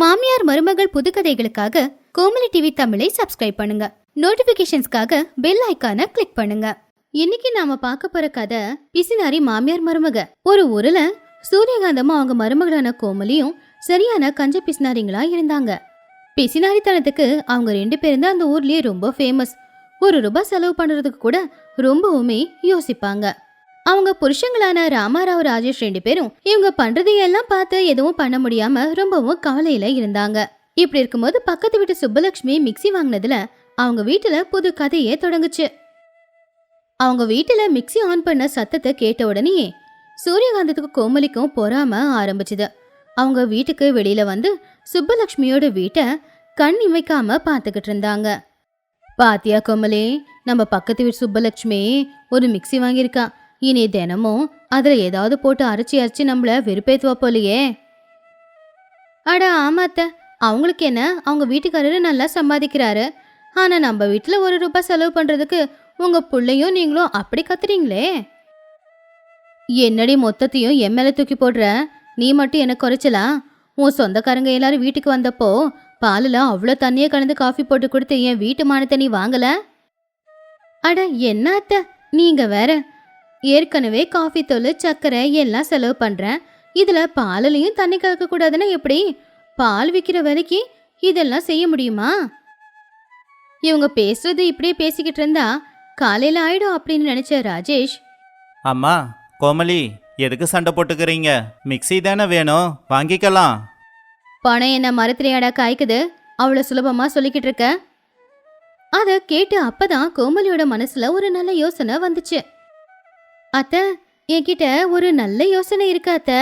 மாமியார் மருமகள் புதுக்கதைகளுக்காக கோமலி டிவி தமிழை சப்ஸ்கிரைப் பண்ணுங்க. நோட்டிபிகேஷன்ஸ்க்காக பெல் ஐகானை கிளிக் பண்ணுங்க. இன்னைக்கு நாம பார்க்க போற கதை பிசினாரி மாமியார் மருமக. ஒரு ஊர்ல சூரியகாந்தமும் அவங்க மருமகளான கோமலியும் சரியான கஞ்ச பிசினாரிங்களா இருந்தாங்க. பிசினாரித்தனத்துக்கு அவங்க ரெண்டு பேரும் தான் அந்த ஊர்லயே ரொம்ப ஃபேமஸ் ஒரு ரூபாய் செலவு பண்றதுக்கு கூட ரொம்பவுமே யோசிப்பாங்க. அவங்க புருஷங்களான ராமாராவ் ராஜேஷ் ரெண்டு பேரும் இவங்க பண்றதையெல்லாம் பார்த்து எதுவும் பண்ண முடியாம ரொம்பவும் கவலையில இருந்தாங்க. இப்படி இருக்கும்போது பக்கத்து வீட்டு சுப்பலட்சுமி மிக்ஸி வாங்கினதுல அவங்க வீட்டுல புது கதையே தொடங்குச்சு. அவங்க வீட்டுல மிக்ஸி ஆன் பண்ண சத்தத்தை கேட்ட உடனே சூரியகாந்தத்துக்கு கோமலிக்கும் பொறாம ஆரம்பிச்சுது. அவங்க வீட்டுக்கு வெளியில வந்து சுப்பலட்சுமியோட வீட்டை கண் இமைக்காம பார்த்துக்கிட்டு இருந்தாங்க. பாத்தியா கோமலி நம்ம பக்கத்து வீட்டு சுப்பலட்சுமி ஒரு மிக்ஸி வாங்கியிருக்கா. இனி தினமும் அதில் ஏதாவது போட்டு அரைச்சி அரைச்சி நம்மள வெறுப்பேத்துவா போலையே. அட ஆமாத்த அவங்களுக்கு என்ன? அவங்க வீட்டுக்காரரு நல்லா சம்பாதிக்கிறாரு. ஆனால் நம்ம வீட்டில் ஒரு ரூபாய் செலவு பண்ணுறதுக்கு உங்கள் பிள்ளையும் நீங்களும் அப்படி கத்துறீங்களே? என்னடி மொத்தத்தையும் என் மேலே தூக்கி போடுற? நீ மட்டும் எனக்கு குறைச்சலா? உன் சொந்தக்காரங்க எல்லாரும் வீட்டுக்கு வந்தப்போ பாலில் அவ்வளோ தண்ணியை கலந்து காஃபி போட்டு கொடுத்து என் வீட்டு மானத்தை நீ வாங்கலை? அட என்ன அத்தை? நீங்கள் வேற ஏற்கனவே காஃபி தூள் சர்க்கரை எல்லாம் செலவு பண்றேன். இதுல பாலிலையும் தண்ணி கலக்க கூடாதுன்னா எப்படி? பால் விற்கிற விலைக்கு இதெல்லாம் செய்ய முடியுமா? இவங்க பேசுறது இப்படியே பேசிக்கிட்டு இருந்தா காலையில ஆயிடும் அப்படின்னு நினைச்ச ராஜேஷ். அம்மா கோமலி எதுக்கு சண்டை போட்டுக்கிறீங்க? மிக்ஸி தானே வேணும். வாங்கிக்கலாம். பணம் என்ன மரத்திலேயாடா காய்க்குது? அவ்வளோ சுலபமா சொல்லிக்கிட்டு இருக்க? அத கேட்டு அப்பதான் கோமலியோட மனசுல ஒரு நல்ல யோசனை வந்துச்சு. அத்த என்கிட்ட ஒரு நல்ல யோசனை இருக்கு அத்த.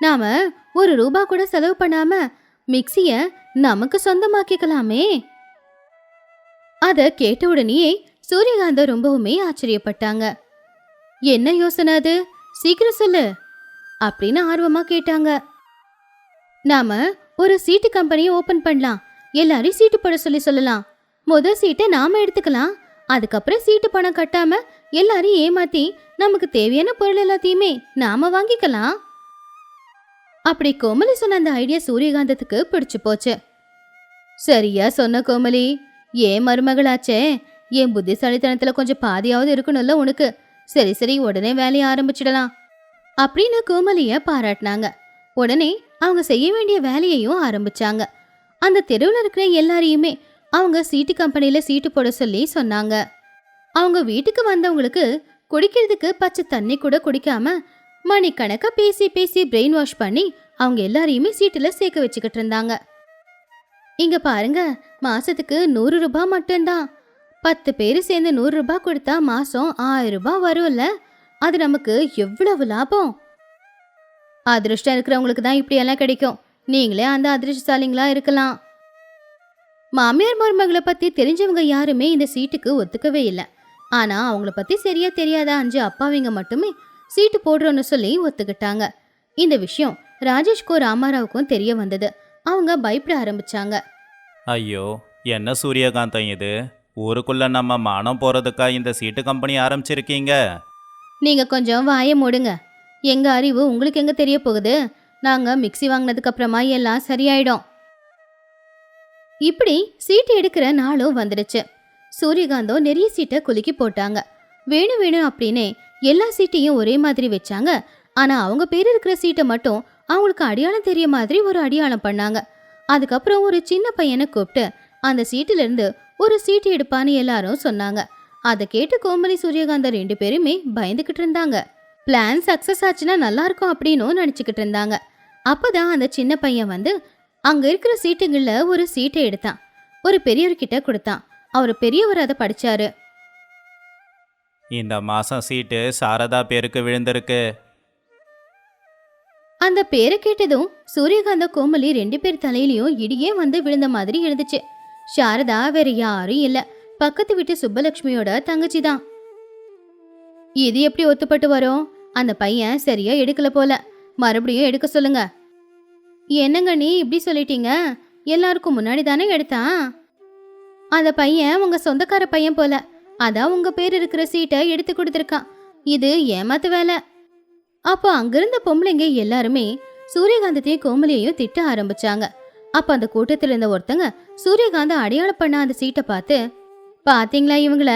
நாம ஒரு ரூபா கூட செலவு பண்ணாம மிக்சிய நமக்கு சொந்தமாக்கிக்கலாமே. அத கேட்ட உடனேயே சூரியகாந்தம் ரொம்பவுமே ஆச்சரியப்பட்டாங்க. என்ன யோசனை அது? சீக்கிரம் சொல்லு அப்படின்னு ஆர்வமா கேட்டாங்க. நாம ஒரு சீட்டு கம்பெனியை ஓபன் பண்ணலாம். எல்லாரையும் சீட்டு போட சொல்லி சொல்லலாம். முதல் சீட்டை நாம எடுத்துக்கலாம். அதுக்கப்புறம் சீட்டு பணம் கட்டாம எல்லாரையும் ஏமாத்தி நமக்கு தேவையான பொருள் எல்லாத்தையுமே நாம வாங்கிக்கலாம். அப்படி கோமலி சொன்ன அந்த ஐடியா சூரியகாந்தத்துக்கு பிடிச்சு போச்சு. சரியா சொன்ன கோமலி ஏன் மருமகளாச்சே என் புத்திசாலித்தனத்துல கொஞ்சம் பாதியாவது இருக்கணும்ல உனக்கு. சரி சரி உடனே வேலையை ஆரம்பிச்சிடலாம். அப்படின்னு கோமலிய பாராட்டினாங்க. உடனே அவங்க செய்ய வேண்டிய வேலையையும் ஆரம்பிச்சாங்க. அந்த தெருவில் இருக்கிற எல்லாரையுமே அவங்க சீட்டு கம்பெனியில சீட்டு போட சொல்லி சொன்னாங்க. அவங்க வீட்டுக்கு வந்தவங்களுக்கு குடிக்கிறதுக்கு பச்சை தண்ணி கூட குடிக்காம மணிக்கணக்காக பேசி பேசி பிரெயின் வாஷ் பண்ணி அவங்க எல்லாரையுமே சீட்டில் சேர்க்க வச்சுக்கிட்டு இருந்தாங்க. இங்க பாருங்க மாசத்துக்கு நூறு ரூபாய் மட்டும்தான். பத்து பேர் சேர்ந்து நூறு ரூபாய் கொடுத்தா மாசம் ஆயிரம் ரூபாய் வரும்ல? அது நமக்கு எவ்வளவு லாபம்? அதிர்ஷ்டம் இருக்கிறவங்களுக்கு தான் இப்படியெல்லாம் கிடைக்கும். நீங்களே அந்த அதிர்ஷ்டசாலிங்களா இருக்கலாம். மாமியார் மருமகளை பத்தி தெரிஞ்சவங்க யாருமே இந்த சீட்டுக்கு ஒத்துக்கவே இல்லை. ஆனா அவங்கள பத்தி சரியா தெரியாத அஞ்சு அப்பாவிங்க மட்டுமே சீட்டு போடுறோன்னு சொல்லி ஒத்துக்கிட்டாங்க. இந்த விஷயம் ராஜேஷ்க்கும் ராமாராவுக்கும் தெரிய வந்தது. அவங்க பயப்பட ஆரம்பிச்சாங்க. ஐயோ என்ன சூரியகாந்தம் இது? ஊருக்குள்ள நம்ம மானம் போறதுக்கா இந்த சீட்டு கம்பெனி ஆரம்பிச்சிருக்கீங்க? நீங்க கொஞ்சம் வாயை மூடுங்க. எங்க அறிவு உங்களுக்கு எங்க தெரிய போகுது? நாங்க மிக்ஸி வாங்கினதுக்கு அப்புறமா எல்லாம் சரியாயிடும். இப்படி சீட்டு எடுக்கிற நாளும் வந்துடுச்சு. சூரியகாந்தம் நிறைய சீட்டை குலுக்கி போட்டாங்க. வேணும் வேணும் அப்படின்னே எல்லா சீட்டையும் ஒரே மாதிரி வச்சாங்க. ஆனா அவங்க பேர் இருக்கிற சீட்டை மட்டும் அவங்களுக்கு அடையாளம் தெரிய மாதிரி ஒரு அடையாளம் பண்ணாங்க. அதுக்கப்புறம் ஒரு சின்ன பையனை கூப்பிட்டு அந்த சீட்டுல இருந்து ஒரு சீட்டு எடுப்பான்னு எல்லாரும் சொன்னாங்க. அதை கேட்டு கோமலி சூரியகாந்தம் ரெண்டு பேருமே பயந்துகிட்டு இருந்தாங்க. பிளான் சக்சஸ் ஆச்சுன்னா நல்லா இருக்கும் அப்படின்னு நினச்சிக்கிட்டு இருந்தாங்க. அப்போதான் அந்த சின்ன பையன் வந்து அங்க இருக்கிற சீட்டுங்களில் ஒரு சீட்டை எடுத்தான். ஒரு பெரியவர்கிட்ட கொடுத்தான். அவர் பெரியவர் அதை படிச்சாரு. இந்த மாசம் சீட்டு சாரதா பேருக்கு விழுந்திருக்கு. அந்த பேரை கேட்டதும் சூரியகாந்த கோமலி ரெண்டு பேர் தலையிலயும் இடியே வந்து விழுந்த மாதிரி இருந்துச்சு சாரதா வேற யாரும் இல்ல. பக்கத்து வீட்டு சுப்பலட்சுமியோட தங்கச்சி தான் இது எப்படி ஒத்துப்பட்டு வரும்? அந்த பையன் சரியா எடுக்கல போல. மறுபடியும் எடுக்க சொல்லுங்க. என்னங்க நீ இப்படி சொல்லிட்டீங்க? எல்லாருக்கும் முன்னாடி தானே எடுத்தான்? அந்த பையன் உங்க சொந்தக்கார பையன் போல. அதான் உங்க பேர் இருக்கிற சீட்டை எடுத்து கொடுத்துருக்கான். இது ஏமாத்து வேலை. அப்போ அங்கிருந்த பொம்பளைங்க எல்லாருமே சூரியகாந்தத்தையும் கோமலியையும் திட்ட ஆரம்பிச்சாங்க. அப்ப அந்த கூட்டத்தில் இருந்த ஒருத்தங்க சூரியகாந்த அடையாளம் பண்ண அந்த சீட்டை பார்த்து பாத்தீங்களா இவங்கள?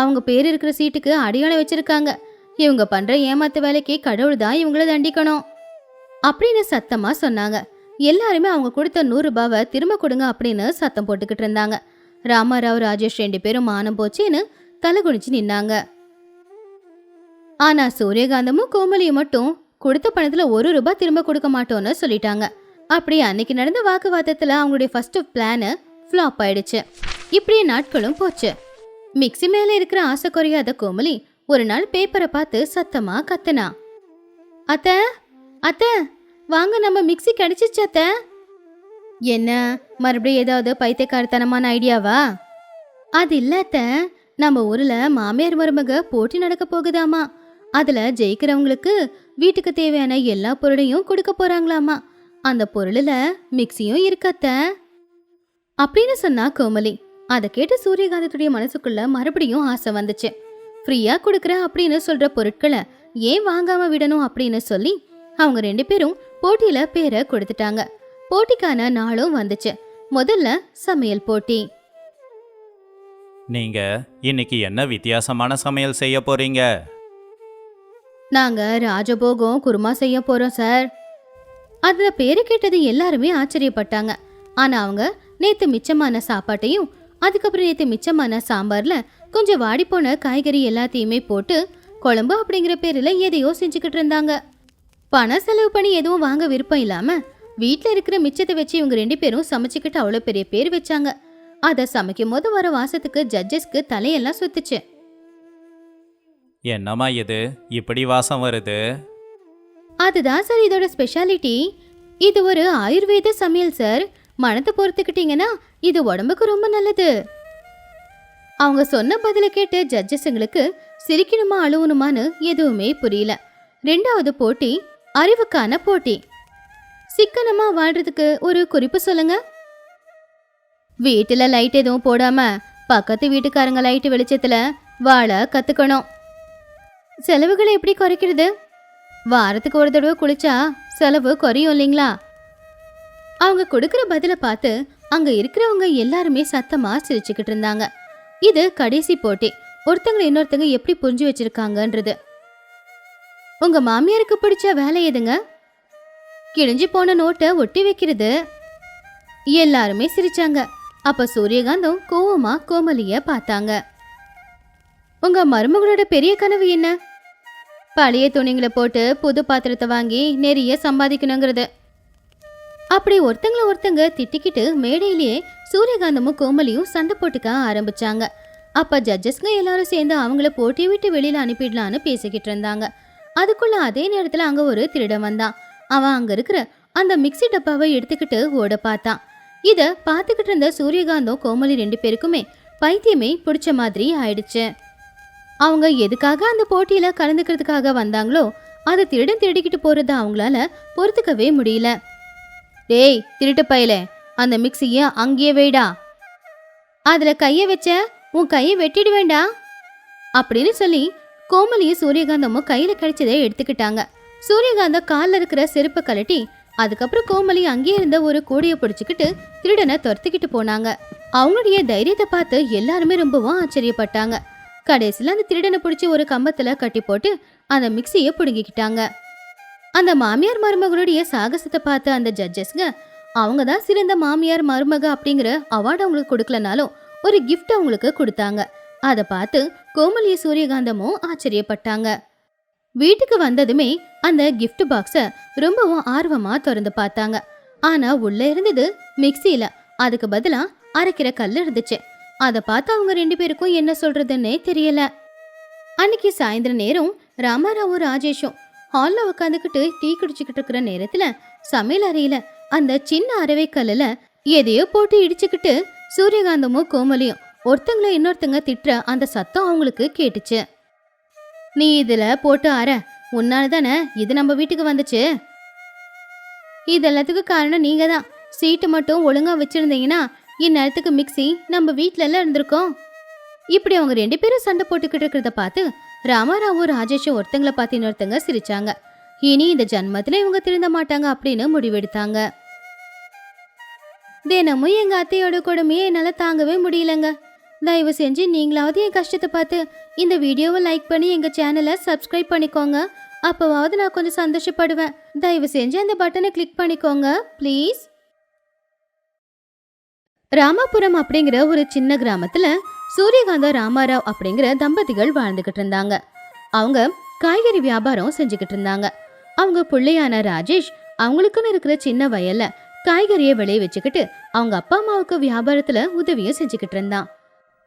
அவங்க பேர் இருக்கிற சீட்டுக்கு அடையாளம் வச்சிருக்காங்க. இவங்க பண்ற ஏமாத்து வேலைக்கு கடவுள் தான் இவங்கள தண்டிக்கணும். அப்படின்னு சத்தமா சொன்னாங்க. எல்லாருமே அவங்க கொடுத்த நூறு ரூபாவை திரும்ப கொடுங்க அப்படின்னு சத்தம் போட்டுக்கிட்டு இருந்தாங்க. ராமாராவ் ராஜேஷ் ரெண்டு பேரும் மானம் போச்சுன்னு தலை குனிச்சு நின்னாங்க. ஆனா சூரியகாந்தமும் கோமலியும் மட்டும் கொடுத்த பணத்துல ஒரு ரூபாய் திரும்ப கொடுக்க மாட்டோம்னு சொல்லிட்டாங்க. அப்படி அன்னைக்கு நடந்த வாக்குவாதத்துல அவங்களுடைய ஃபர்ஸ்ட் பிளானு ஃப்ளாப் ஆயிடுச்சு. இப்படியே நாட்களும் போச்சு. மிக்ஸி மேல இருக்கிற ஆசை குறையாத கோமலி ஒரு நாள் பேப்பரை பார்த்து சத்தமா கத்துனா. அத்த அத்த வாங்க நம்ம மிக்ஸி கிடைச்சிச்சு அத்தை. என்ன? மறுபடியும் ஏதாவது பைத்தியக்காரத்தனமான ஐடியாவா? அது இல்லாத நம்ம ஊர்ல மாமியார் மருமக போட்டி நடக்க போகுதாமா. அதுல ஜெயிக்கிறவங்களுக்கு வீட்டுக்கு தேவையான எல்லா பொருளையும் கொடுக்க போறாங்களாமா. அந்த பொருளில் மிக்சியும் இருக்கத்த அப்படின்னு சொன்னா கோமலி. அதை கேட்டு சூரியகாந்தத்துடைய மனசுக்குள்ள மறுபடியும் ஆசை வந்துச்சு. ஃப்ரீயா கொடுக்குற அப்படின்னு சொல்ற பொருட்களை ஏன் வாங்காம விடணும் அப்படின்னு சொல்லி அவங்க ரெண்டு பேரும் போட்டியில பேரை கொடுத்துட்டாங்க. போட்டிக்கான நாளும் வந்துச்சு. முதல்ல சமையல் போட்டி. நீங்க இன்னைக்கு என்ன வித்தியாசமான சமையல் செய்ய போறீங்க? நாங்க ராஜபோகம் குருமா செய்ய போறோம் சார். அதுல பேரு கேட்டது எல்லாருமே ஆச்சரியப்பட்டாங்க. ஆனா அவங்க நேத்து மிச்சமான சாப்பாட்டையும் அதுக்கப்புறம் நேத்து மிச்சமான சாம்பார்ல கொஞ்சம் வாடிப்போன காய்கறி எல்லாத்தையுமே போட்டு குழம்பு அப்படிங்கிற பேர்ல எதையோ செஞ்சுக்கிட்டு இருந்தாங்க. பணம் செலவு பண்ணி எதுவும் வாங்க விருப்பம் இல்லாம வீட்ல இருக்கிற மிச்சத்தை வச்சு இவங்க ரெண்டு பேரும் சமைச்சுக்கிட்டு அவ்வளோ பெரிய பேர் வச்சாங்க. அதை சமைக்கும் போது வர வாசத்துக்கு ஜட்ஜஸ்க்கு தலையெல்லாம் சுத்துச்சு. என்னம்மா இது? இப்படி வாசம் வருது? அதுதான் சார் இதோட ஸ்பெஷாலிட்டி இது ஒரு ஆயுர்வேத சமையல் சார் மனத்தை பொறுத்துக்கிட்டீங்கன்னா இது உடம்புக்கு ரொம்ப நல்லது. அவங்க சொன்ன பதில கேட்டு ஜட்ஜஸுங்களுக்கு சிரிக்கணுமா அழுவணுமான்னு எதுவுமே புரியல. ரெண்டாவது போட்டி அறிவுக்கான போட்டி. சிக்கனமா வாழ்றதுக்கு ஒரு குறிப்பு சொல்லுங்க. வீட்டுல லைட் எதுவும் போடாம பக்கத்து வீட்டுக்காரங்க லைட் வெளிச்சத்துல வாழ கத்துக்கணும். செலவுகளை எப்படி குறைக்கிறது? வாரத்துக்கு ஒரு தடவை குளிச்சா செலவு குறையும் இல்லைங்களா? அவங்க கொடுக்கிற பதிலை பார்த்து அங்க இருக்கிறவங்க எல்லாருமே சத்தமா சிரிச்சுக்கிட்டு இருந்தாங்க. இது கடைசி போட்டி. ஒருத்தங்க இன்னொருத்தங்க எப்படி புரிஞ்சு வச்சிருக்காங்கன்றது. உங்க மாமியாருக்கு பிடிச்ச வேலை எதுங்க? கிழிஞ்சு போன நோட்டை ஒட்டி வைக்கிறது. எல்லாருமே சிரிச்சாங்க. அப்ப சூரியகாந்தம் கோவமா கோமலிய பார்த்தாங்க. உங்க மருமகளோட பெரிய கனவு என்ன? பழைய துணிங்களை போட்டு புது பாத்திரத்தை வாங்கி நிறைய சம்பாதிக்கணுங்கிறது. அப்படி ஒருத்தங்கள ஒருத்தங்க திட்டிக்கிட்டு மேடையிலேயே சூரியகாந்தமும் கோமலியும் சண்டை போட்டுக்க ஆரம்பிச்சாங்க. அப்ப ஜட்ஜஸ்ங்க எல்லாரும் சேர்ந்து அவங்கள போட்டி விட்டு வெளியில அனுப்பிடலான்னு பேசிக்கிட்டு இருந்தாங்க. அதுக்குள்ள அதே நேரத்துல அங்க ஒரு திருடன் வந்தான். அவன் அங்கே இருக்கிற அந்த மிக்ஸி டப்பாவை எடுத்துக்கிட்டு ஓட பார்த்தான் இதை பார்த்துக்கிட்டு இருந்த சூரியகாந்தம் கோமலி ரெண்டு பேருக்குமே பைத்தியமே பிடிச்ச மாதிரி ஆயிடுச்சு. அவங்க எதுக்காக அந்த போட்டியில் கலந்துக்கிறதுக்காக வந்தாங்களோ அதை திருடன் திருடிக்கிட்டு போகிறத அவங்களால பொறுத்துக்கவே முடியல. டேய் திருட்டு பயலே. அந்த மிக்சியை அங்கேயே வைடா. அதில் கையை வச்ச உன் கையை வெட்டிடுவேண்டா. அப்படின்னு சொல்லி கோமலியும் சூரியகாந்தமும் கையில் கிடைச்சதை எடுத்துக்கிட்டாங்க. சூரியகாந்தம் காலில் இருக்கிற செருப்பை கழட்டி அதுக்கப்புறம் கோமலி அங்கேயே இருந்த ஒரு கூடையை பிடிச்சிக்கிட்டு திருடனை துரத்திக்கிட்டு போனாங்க. அவங்களுடைய தைரியத்தை பார்த்து எல்லாருமே ரொம்பவும் ஆச்சரியப்பட்டாங்க. கடைசியில் அந்த திருடனை பிடிச்சி ஒரு கம்பத்தில் கட்டி போட்டு அந்த மிக்சியை பிடுங்கிக்கிட்டாங்க. அந்த மாமியார் மருமகளுடைய சாகசத்தை பார்த்த அந்த ஜட்ஜஸ்ங்க அவங்க தான் சிறந்த மாமியார் மருமக அப்படிங்கிற அவார்டு அவங்களுக்கு கொடுக்கலனாலும் ஒரு கிஃப்ட் அவங்களுக்கு கொடுத்தாங்க. அதை பார்த்து கோமலி சூரியகாந்தமும் ஆச்சரியப்பட்டாங்க. வீட்டுக்கு வந்ததுமே அந்த கிஃப்ட் பாக்ஸை ரொம்பவும் ஆர்வமாக திறந்து பார்த்தாங்க. ஆனால் உள்ளே இருந்தது மிக்சியில் அதுக்கு பதிலாக அரைக்கிற கல் இருந்துச்சு. அதை பார்த்து அவங்க ரெண்டு பேருக்கும் என்ன சொல்றதுன்னே தெரியல. அன்னைக்கு சாயந்தர நேரம் ராமாராவும் ராஜேஷும் ஹாலில் உட்காந்துக்கிட்டு டீ குடிச்சுக்கிட்டு இருக்கிற நேரத்தில் சமையல் அறையில் அந்த சின்ன அறவை கல்லில் எதையோ போட்டு இடிச்சுக்கிட்டு சூரியகாந்தமும் கோமலியும் ஒருத்தங்கள இன்னொருத்தங்க திட்டுற அந்த சத்தம் அவங்களுக்கு கேட்டுச்சு. நீ இதில் போட்டு அரை. உன்னால தானே இது நம்ம வீட்டுக்கு வந்துச்சு? இது எல்லாத்துக்கும் காரணம் நீங்க தான் சீட்டு மட்டும் ஒழுங்கா வச்சிருந்தீங்கன்னா இந்நேரத்துக்கு மிக்ஸி நம்ம வீட்டிலலாம் எல்லாம் இருந்திருக்கோம். இப்படி அவங்க ரெண்டு பேரும் சண்டை போட்டுக்கிட்டு இருக்கிறத பார்த்து ராமாராவும் ராஜேஷும் ஒருத்தங்கள பார்த்து இன்னொருத்தங்க சிரிச்சாங்க. இனி இந்த ஜன்மத்துல இவங்க திருந்த மாட்டாங்க அப்படின்னு முடிவெடுத்தாங்க. தினமும் எங்க அத்தையோட கொடுமையை என்னால தாங்கவே முடியலங்க. தயவு செஞ்சு நீங்களாவது என் கஷ்டத்தை பார்த்து இந்த வீடியோவை லைக் பண்ணி எங்கள் சேனலை சப்ஸ்கிரைப் பண்ணிக்கோங்க. அப்போவாவது நான் கொஞ்சம் சந்தோஷப்படுவேன். தயவு செஞ்சு அந்த பட்டனை கிளிக் பண்ணிக்கோங்க ப்ளீஸ் ராமாபுரம் அப்படிங்கிற ஒரு சின்ன கிராமத்தில் சூரியகாந்தா ராமாராவ் அப்படிங்கிற தம்பதிகள் வாழ்ந்துகிட்டு இருந்தாங்க. அவங்க காய்கறி வியாபாரம் செஞ்சுக்கிட்டு இருந்தாங்க. அவங்க பிள்ளையான ராஜேஷ் அவங்களுக்குன்னு இருக்கிற சின்ன வயல்ல காய்கறியை விளைய வச்சுக்கிட்டு அவங்க அப்பா அம்மாவுக்கு வியாபாரத்துல உதவியும் செஞ்சுக்கிட்டு இருந்தான்.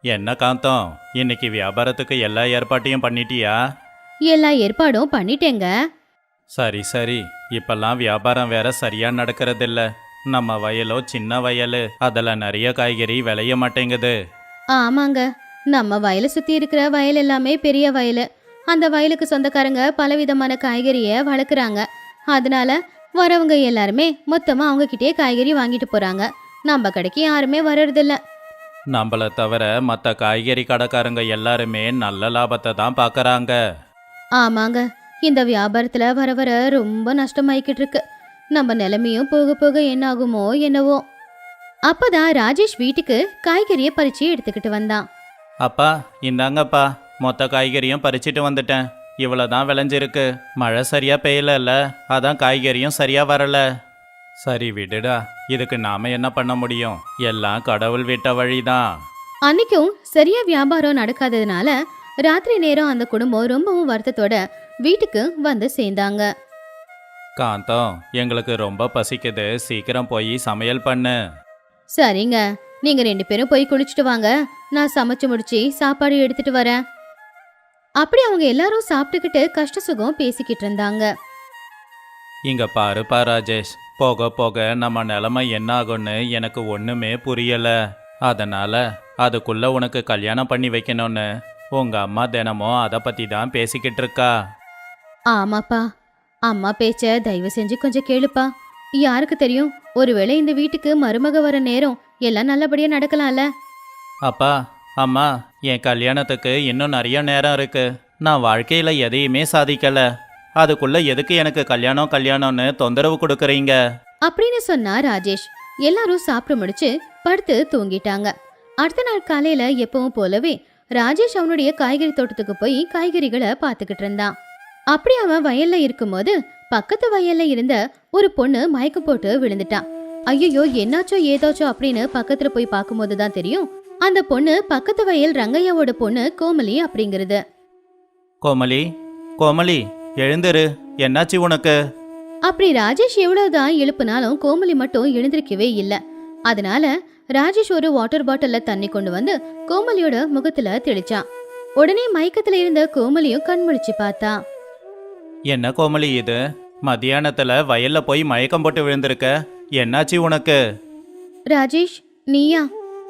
என்ன காந்தம்? இன்னைக்கு வியாபாரத்துக்கு எல்லா ஏற்பாட்டையும் பண்ணிட்டியா? எல்லா ஏற்பாடும் பண்ணிட்டேங்க. சரி சரி. இப்பெல்லாம் வியாபாரம் வேற சரியா நடக்கிறதில்ல. நம்ம வயலோ சின்ன வயலு. அதில் நிறைய காய்கறி விளைய மாட்டேங்குது. ஆமாங்க. நம்ம வயலை சுத்தி இருக்கிற வயல் எல்லாமே பெரிய வயல். அந்த வயலுக்கு சொந்தக்காரங்க பலவிதமான காய்கறியை வளர்க்குறாங்க. அதனால வரவங்க எல்லாருமே மொத்தமா அவங்க கிட்டே காய்கறி வாங்கிட்டு போறாங்க. நம்ம கடைக்கு யாருமே வர்றதில்ல. நம்மளை தவிர மற்ற காய்கறி கடைக்காரங்க எல்லாருமே நல்ல லாபத்தை தான் பார்க்கறாங்க ஆமாங்க இந்த வியாபாரத்துல வர வர ரொம்ப நஷ்டமாயிக்கிட்டு இருக்கு. நம்ம நிலைமையும் போக போக என்ன ஆகுமோ என்னவோ. அப்பதான் ராஜேஷ் வீட்டுக்கு காய்கறியை பறிச்சு எடுத்துக்கிட்டு வந்தான். அப்பா இந்தாங்கப்பா மொத்த காய்கறியும் பறிச்சிட்டு வந்துட்டேன். இவ்வளோ தான் விளைஞ்சிருக்கு. மழை சரியா பெய்யலல்ல. அதான் காய்கறியும் சரியா வரல. சரி விடுடா. இதுக்கு நாம என்ன பண்ண முடியும்? எல்லாம் கடவுள் விட்ட வழிதான். அன்னைக்கும் சரியா வியாபாரம் நடக்காததுனால ராத்திரி நேரம் அந்த குடும்பம் ரொம்பவும் வருத்தத்தோட வீட்டுக்கு வந்து சேர்ந்தாங்க. காந்தம் எங்களுக்கு ரொம்ப பசிக்குது. சீக்கிரம் போய் சமையல் பண்ணு. சரிங்க. நீங்க ரெண்டு பேரும் போய் குளிச்சுட்டு வாங்க. நான் சமைச்சு முடிச்சு சாப்பாடு எடுத்துட்டு வரேன். அப்படி அவங்க எல்லாரும் சாப்பிட்டுக்கிட்டு கஷ்ட சுகம் பேசிக்கிட்டு இருந்தாங்க. இங்க பாருப்பா ராஜேஷ். போக போக நம்ம நிலைமை என்ன ஆகும்னு எனக்கு ஒண்ணுமே புரியல. அதனால அதுக்குள்ள உனக்கு கல்யாணம் பண்ணி வைக்கணும்னு உங்க அம்மா தினமும் அதை பத்தி தான் பேசிக்கிட்டு இருக்கா. ஆமாப்பா. அம்மா பேச்ச தயவு செஞ்சு கொஞ்சம் கேளுப்பா. யாருக்கு தெரியும்? ஒருவேளை இந்த வீட்டுக்கு மருமக வர நேரம் எல்லாம் நல்லபடியா நடக்கலாம்ல? அப்பா அம்மா என் கல்யாணத்துக்கு இன்னும் நிறைய நேரம் இருக்கு. நான் வாழ்க்கையில எதையுமே சாதிக்கல. அதுக்குள்ள எதுக்கு எனக்கு கல்யாணம் கல்யாணம்னு தொந்தரவு கொடுக்குறீங்க? அப்படின்னு சொன்னா ராஜேஷ். எல்லாரும் சாப்பிட்டு முடிச்சு படுத்து தூங்கிட்டாங்க. அடுத்த நாள் காலையில எப்பவும் போலவே ராஜேஷ் அவனுடைய காய்கறி தோட்டத்துக்கு போய் காய்கறிகளை பார்த்துக்கிட்டு இருந்தான். அப்படி அவன் வயல்ல இருக்கும்போது பக்கத்து வயல்ல இருந்த ஒரு பொண்ணு மயக்கம் போட்டு விழுந்துட்டான் ஐயோ என்னாச்சோ ஏதாச்சோ அப்படின்னு பக்கத்துல போய் பார்க்கும்போது தான் தெரியும். அந்த பொண்ணு பக்கத்து வயல் ரங்கையாவோட பொண்ணு கோமலி அப்படிங்கிறது. கோமலி? கோமலி? எழுந்திரு. என்னாச்சு உனக்கு? அப்படி ராஜேஷ் எவ்வளவுதான் எழுப்புனாலும் கோமலி மட்டும் எழுந்திருக்கவே இல்ல. அதனால ராஜேஷ் ஒரு வாட்டர் பாட்டில்ல தண்ணி கொண்டு வந்து கோமலியோட முகத்துல தெளிச்சான். உடனே மயக்கத்துல இருந்த கோமலியும் கண்முழிச்சு பார்த்தா. என்ன கோமலி இது? மத்தியானத்துல வயல்ல போய் மயக்கம் போட்டு விழுந்திருக்க. என்னாச்சு உனக்கு? ராஜேஷ் நீயா?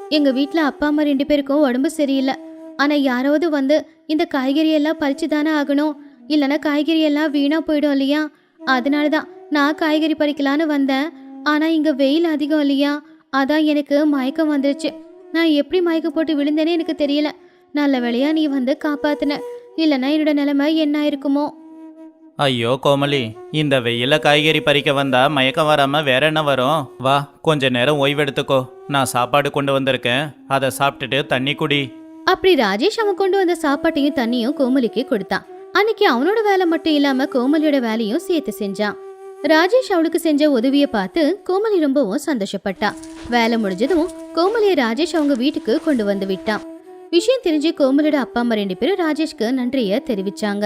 எங்க வீட்ல அப்பா அம்மா ரெண்டு பேருக்கும் உடம்பு சரியில்லை. ஆனா யாராவது வந்து இந்த காய்கறி எல்லாம் பறிச்சு தானே ஆகணும்? இல்லைன்னா காய்கறி எல்லாம் வீணா போயிடும் இல்லையா? அதனால தான் நான் காய்கறி பறிக்கலான்னு வந்தேன். ஆனா இங்க வெயில் அதிகம் இல்லையா? அதான் எனக்கு மயக்கம் வந்துருச்சு. நான் எப்படி மயக்கம் போட்டு விழுந்தேனே எனக்கு தெரியல. நல்ல வேளையா நீ வந்து காப்பாத்துன. இல்லைன்னா என்னோட நிலைமை என்ன இருக்குமோ ஐயோ கோமலி இந்த வெயில காய்கறி பறிக்க வந்தா மயக்கம் வராம வேற என்ன வரும்? வா கொஞ்ச நேரம் ஓய்வெடுத்துக்கோ. நான் சாப்பாடு கொண்டு வந்திருக்கேன். அதை சாப்பிட்டுட்டு தண்ணி குடி. அப்படி ராஜேஷ் அவன் கொண்டு வந்த சாப்பாட்டையும் தண்ணியும் கோமலிக்கு கொடுத்தான். அன்னைக்கு அவனோட வேலை மட்டும் இல்லாம கோமலியோட வேலையும் சேர்த்து செஞ்சான். ராஜேஷ் அவளுக்கு செஞ்ச உதவியை பார்த்து கோமலி ரொம்பவும் சந்தோஷப்பட்டா. வேலை முடிஞ்சதும் கோமலியை ராஜேஷ் அவங்க வீட்டுக்கு கொண்டு வந்து விட்டான். விஷயம் தெரிஞ்சு கோமலியோட அப்பா அம்மா ரெண்டு பேரும் ராஜேஷ்க்கு நன்றிய தெரிவிச்சாங்க.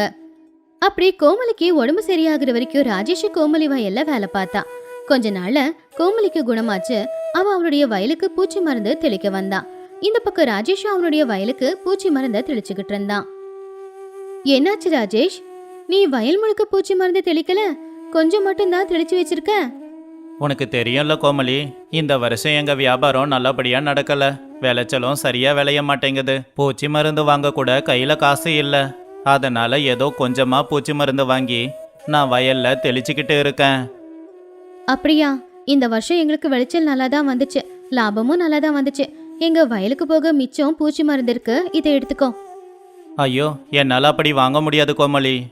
அப்படி கோமலிக்கு உடம்பு சரியாகிற வரைக்கும் ராஜேஷ் கோமலி வயல்ல வேலை பார்த்தா கொஞ்ச நாள்ல கோமலிக்கு குணமாச்சு. அவ அவனுடைய வயலுக்கு பூச்சி மருந்து தெளிக்க வந்தான் இந்த பக்கம் ராஜேஷ் அவனுடைய வயலுக்கு பூச்சி மருந்த தெளிச்சுக்கிட்டு இருந்தான். என்னாச்சு ராஜேஷ்? நீ வயல் முழுக்க பூச்சி மருந்து தெளிக்கல? கொஞ்சம் மட்டும் தான் தெளிச்சு வச்சிருக்க? உனக்கு தெரியும்ல கோமலி இந்த வருஷம் எங்க வியாபாரம் நல்லபடியா நடக்கல. விளைச்சலும் சரியா விளைய மாட்டேங்குது. பூச்சி மருந்து வாங்க கூட கையில காசு இல்ல. அதனால ஏதோ கொஞ்சமா பூச்சி மருந்து வாங்கி நான் வயல்ல தெளிச்சுக்கிட்டு இருக்கேன். அப்படியா? இந்த வருஷம் எங்களுக்கு விளைச்சல் நல்லா தான் வந்துச்சு. லாபமும் நல்லா தான் வந்துச்சு. எங்க வயலுக்கு போக மிச்சம் பூச்சி மருந்து இருக்கு. இதை எடுத்துக்கோ. ஐயோ என்னால அப்படி வாங்க முடியாது கோமலி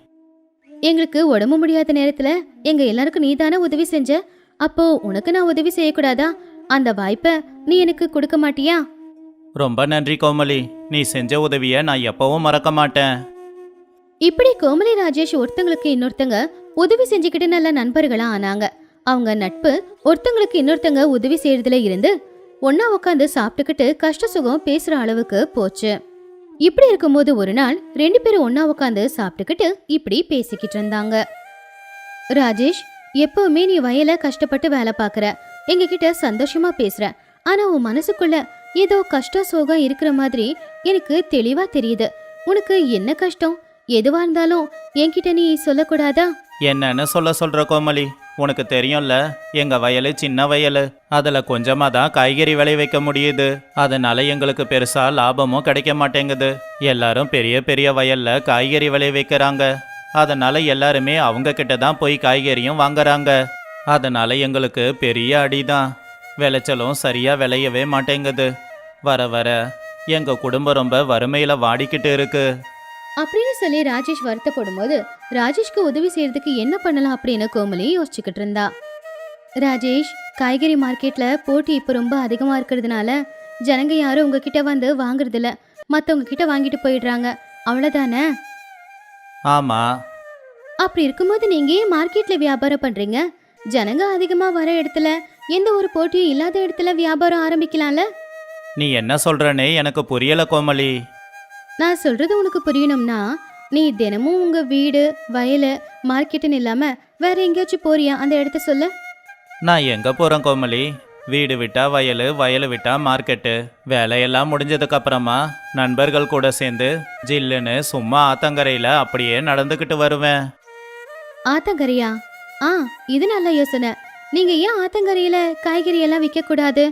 எங்களுக்கு உடம்பு முடியாத நேரத்துல எங்க எல்லாருக்கும் நீ தானே உதவி செஞ்ச? அப்போ உனக்கு நான் உதவி செய்யக்கூடாதா? அந்த வாய்ப்பை நீ எனக்கு கொடுக்க மாட்டியா? ரொம்ப நன்றி கோமலி நீ செஞ்ச உதவியை நான் எப்பவும் மறக்க மாட்டேன். இப்படி கோமலி ராஜேஷ் ஒருத்தங்களுக்கு இன்னொருத்தங்க உதவி செஞ்சுக்கிட்டு நல்ல நண்பர்களா ஆனாங்க. அவங்க நட்பு ஒருத்தங்களுக்கு இன்னொருத்தங்க உதவி செய்யறதுல இருந்து ஒன்னா உட்காந்து சாப்பிட்டுக்கிட்டு கஷ்ட சுகம் பேசுற அளவுக்கு போச்சு. இப்படி இருக்கும்போது ஒரு நாள் ரெண்டு பேரும் ஒன்னா உட்காந்து சாப்பிட்டுக்கிட்டு இப்படி பேசிக்கிட்டு இருந்தாங்க. ராஜேஷ் எப்பவுமே நீ வயல கஷ்டப்பட்டு வேலை பார்க்கற. எங்க கிட்ட சந்தோஷமா பேசுற. ஆனா உன் மனசுக்குள்ள ஏதோ கஷ்ட சோகம் இருக்கிற மாதிரி எனக்கு தெளிவா தெரியுது. உனக்கு என்ன கஷ்டம்? எதுவா இருந்தாலும் என்கிட்ட நீ சொல்லக்கூடாதா? என்னன்னு சொல்ல சொல்ற கோமலி. உனக்கு தெரியும்ல எங்க வயலு சின்ன வயலு. அதுல கொஞ்சமா தான் காய்கறி விளைவிக்க முடியுது. அதனால எங்களுக்கு பெருசா லாபமும் கிடைக்க மாட்டேங்குது. எல்லாரும் பெரிய பெரிய வயல்ல காய்கறி விளைவிக்கிறாங்க அதனால எல்லாருமே அவங்க கிட்ட தான் போய் காய்கறியும் வாங்குறாங்க. அதனால எங்களுக்கு பெரிய அடிதான். விளைச்சலும் சரியா விளையவே மாட்டேங்குது. வர வர எங்க குடும்பம் ரொம்ப வறுமையில வாடிக்கிட்டு இருக்கு. அப்படின்னு சொல்லி ராஜேஷ் வருத்தப்படும் போது ராஜேஷ்க்கு உதவி செய்யறதுக்கு என்ன பண்ணலாம் அப்படின்னு கோமலி யோசிச்சுக்கிட்டு இருந்தா. ராஜேஷ் காய்கறி மார்க்கெட்ல போட்டி இப்ப ரொம்ப அதிகமா இருக்கிறதுனால ஜனங்க யாரும் உங்ககிட்ட வந்து வாங்குறது இல்ல மத்தவங்க கிட்ட வாங்கிட்டு போயிடுறாங்க. அவ்வளவுதானே? ஆமா. அப்படி இருக்கும்போது நீங்க ஏன் மார்க்கெட்ல வியாபாரம் பண்றீங்க? ஜனங்க அதிகமா வர இடத்துல எந்த ஒரு போட்டியும் இல்லாத இடத்துல வியாபாரம் ஆரம்பிக்கலாம்ல? நீ என்ன சொல்றனே எனக்கு புரியல கோமலி. நான் சொல்றது உனக்கு புரியணும்னா நீ தினமும் உங்க வீடு வயலு மார்க்கெட்டுன்னு இல்லாம வேற எங்கேயாச்சும் போறியா? அந்த இடத்த சொல்லு. நான் எங்க போறேன் கோமலி வீடு விட்டா வயலு வயலு விட்டா மார்க்கெட்டு. வேலையெல்லாம் முடிஞ்சதுக்கு அப்புறமா நண்பர்கள் கூட சேர்ந்து ஜில்லுன்னு சும்மா ஆத்தங்கரையில அப்படியே நடந்துக்கிட்டு வருவேன். ஆத்தங்கரையா? ஆ இது நல்ல யோசனை. நீங்க ஏன் ஆத்தங்கரையில காய்கறி எல்லாம் விற்க கூடாது?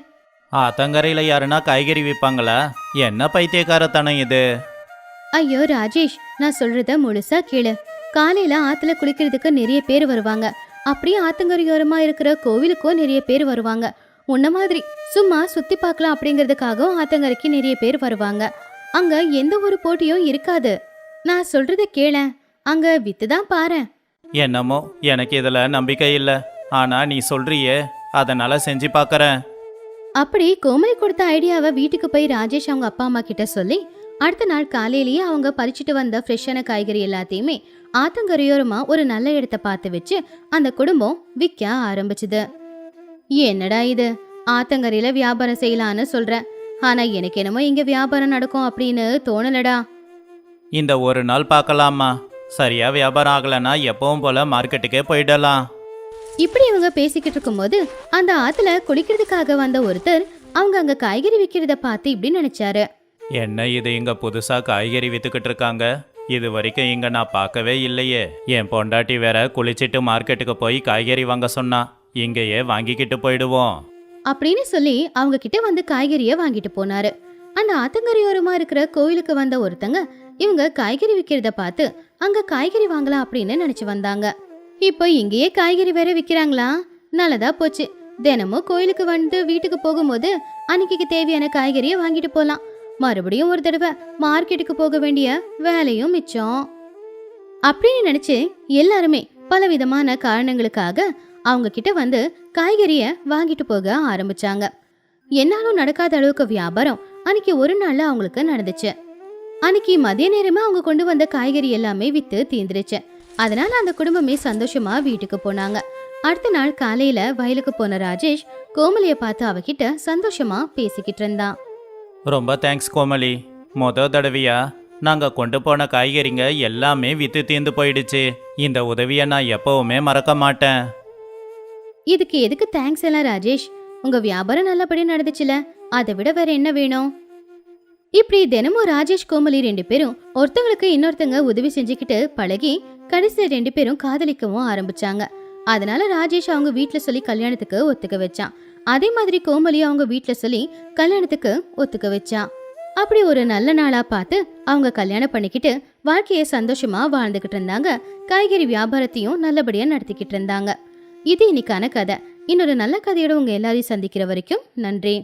ஆத்தங்கரையில யாருன்னா காய்கறி விற்பாங்களா என்ன பைத்தியக்காரத்தனம் இது? ஐயோ ராஜேஷ் நான் சொல்றத முழுசா கேளு. காலையில ஆத்துல குளிக்கிறதுக்கு நிறைய பேர் வருவாங்க. அப்படியே ஆத்தங்கரையோரமா இருக்கிற கோவிலுக்கும் நிறைய பேர் வருவாங்க. உன்ன மாதிரி சும்மா சுத்தி பார்க்கலாம் அப்படிங்கிறதுக்காகவும் ஆத்தங்கரைக்கு நிறைய பேர் வருவாங்க. அங்க எந்த ஒரு போட்டியும் இருக்காது. நான் சொல்றத கேளேன் அங்க வித்து தான் பாரேன் என்னமோ எனக்கு இதுல நம்பிக்கை இல்ல. ஆனா நீ சொல்றியே அதனால செஞ்சு பார்க்கறேன். அப்படி கோமலி கொடுத்த ஐடியாவை வீட்டுக்கு போய் ராஜேஷ் அவங்க அப்பா அம்மா கிட்ட சொல்லி அடுத்த நாள் காலையிலேயே அவங்க பறிச்சுட்டு வந்த ஃப்ரெஷ்ஷான காய்கறி எல்லாத்தையுமே ஆத்தங்கரையோரமா ஒரு நல்ல இடத்த பார்த்து வச்சு அந்த குடும்பம் விற்க ஆரம்பிச்சுது. என்னடா இது? ஆத்தங்கரையில வியாபாரம் செய்யலான்னு சொல்றேன் ஆனா எனக்கு என்னமோ இங்க வியாபாரம் நடக்கும் அப்படின்னு தோணலடா. இந்த ஒரு நாள் பார்க்கலாமா சரியா வியாபாரம் ஆகலைன்னா எப்பவும் போல மார்க்கெட்டுக்கே போயிடலாம். இப்படி இவங்க பேசிக்கிட்டு இருக்கும்போது அந்த ஆத்துல குளிக்கிறதுக்காக வந்த ஒருத்தர் அவங்க அங்க காய்கறி விற்கிறத பார்த்து இப்படி நினைச்சாரு. என்ன இது இங்க புதுசா காய்கறி வித்துக்கிட்டு இருக்காங்க? இது வரைக்கும் இங்க நான் பார்க்கவே இல்லையே. என் பொண்டாட்டி வேற குளிச்சிட்டு மார்க்கெட்டுக்கு போய் காய்கறி வாங்க சொன்னா இங்கேயே வாங்கிக்கிட்டு போயிடுவோம். அப்படின்னு சொல்லி அவங்க கிட்ட வந்து காய்கறிய வாங்கிட்டு போனாரு. அந்த ஆத்தங்கரையோரமா இருக்கிற கோயிலுக்கு வந்த ஒருத்தங்க இவங்க காய்கறி விற்கிறத பார்த்து அங்க காய்கறி வாங்கலாம் அப்படின்னு நினைச்சு வந்தாங்க. இப்போ இங்கேயே காய்கறி வேற விற்கிறாங்களா நல்லதா போச்சு. தினமும் கோயிலுக்கு வந்து வீட்டுக்கு போகும்போது அன்னைக்கு தேவையான காய்கறியை வாங்கிட்டு போலாம். மறுபடியும் ஒரு தடவை மார்க்கெட்டுக்கு போக வேண்டிய வேலையும் மிச்சம். அப்படின்னு நினைச்சு எல்லாருமே பல விதமான காரணங்களுக்காக அவங்க கிட்ட வந்து காய்கறிய வாங்கிட்டு போக ஆரம்பிச்சாங்க. என்னாலும் நடக்காத அளவுக்கு வியாபாரம் அன்னைக்கு ஒரு நாள்ல அவங்களுக்கு நடந்துச்சு. அன்னைக்கு மதிய நேரமா அவங்க கொண்டு வந்த காய்கறி எல்லாமே வித்து தீந்துருச்சு. அதனால அந்த குடும்பமே சந்தோஷமா வீட்டுக்கு போனாங்க. அடுத்த நாள் காலையில வயலுக்கு போன ராஜேஷ் கோமலிய பார்த்து அவகிட்ட சந்தோஷமா பேசிக்கிட்டு இருந்தான். ரொம்ப தேங்க்ஸ் கோமலி. மொத தடவையா நாங்கள் கொண்டு போன காய்கறிங்க எல்லாமே வித்து தீர்ந்து போயிடுச்சு. இந்த உதவியை நான் எப்பவுமே மறக்க மாட்டேன். இதுக்கு எதுக்கு தேங்க்ஸ் எல்லாம் ராஜேஷ்? உங்க வியாபாரம் நல்லபடியா நடந்துச்சுல அதை விட வேற என்ன வேணும்? இப்படி தினமும் ராஜேஷ் கோமலி ரெண்டு பேரும் ஒருத்தங்களுக்கு இன்னொருத்தங்க உதவி செஞ்சுக்கிட்டு பழகி கடைசியில் ரெண்டு பேரும் காதலிக்கவும் ஆரம்பிச்சாங்க. அதனால ராஜேஷ் அவங்க வீட்டில் சொல்லி கல்யாணத்துக்கு ஒத்துக்க வச்சான். அதே மாதிரி கோமலி அவங்க வீட்டில் சொல்லி கல்யாணத்துக்கு ஒத்துக்க வச்சா. அப்படி ஒரு நல்ல நாளா பார்த்து அவங்க கல்யாணம் பண்ணிக்கிட்டு வாழ்க்கையை சந்தோஷமா வாழ்ந்துகிட்டு இருந்தாங்க. காய்கறி வியாபாரத்தையும் நல்லபடியா நடத்திக்கிட்டு இருந்தாங்க. இது இன்னைக்கான கதை. இன்னொரு நல்ல கதையோட உங்க எல்லாரையும் சந்திக்கிற வரைக்கும் நன்றி.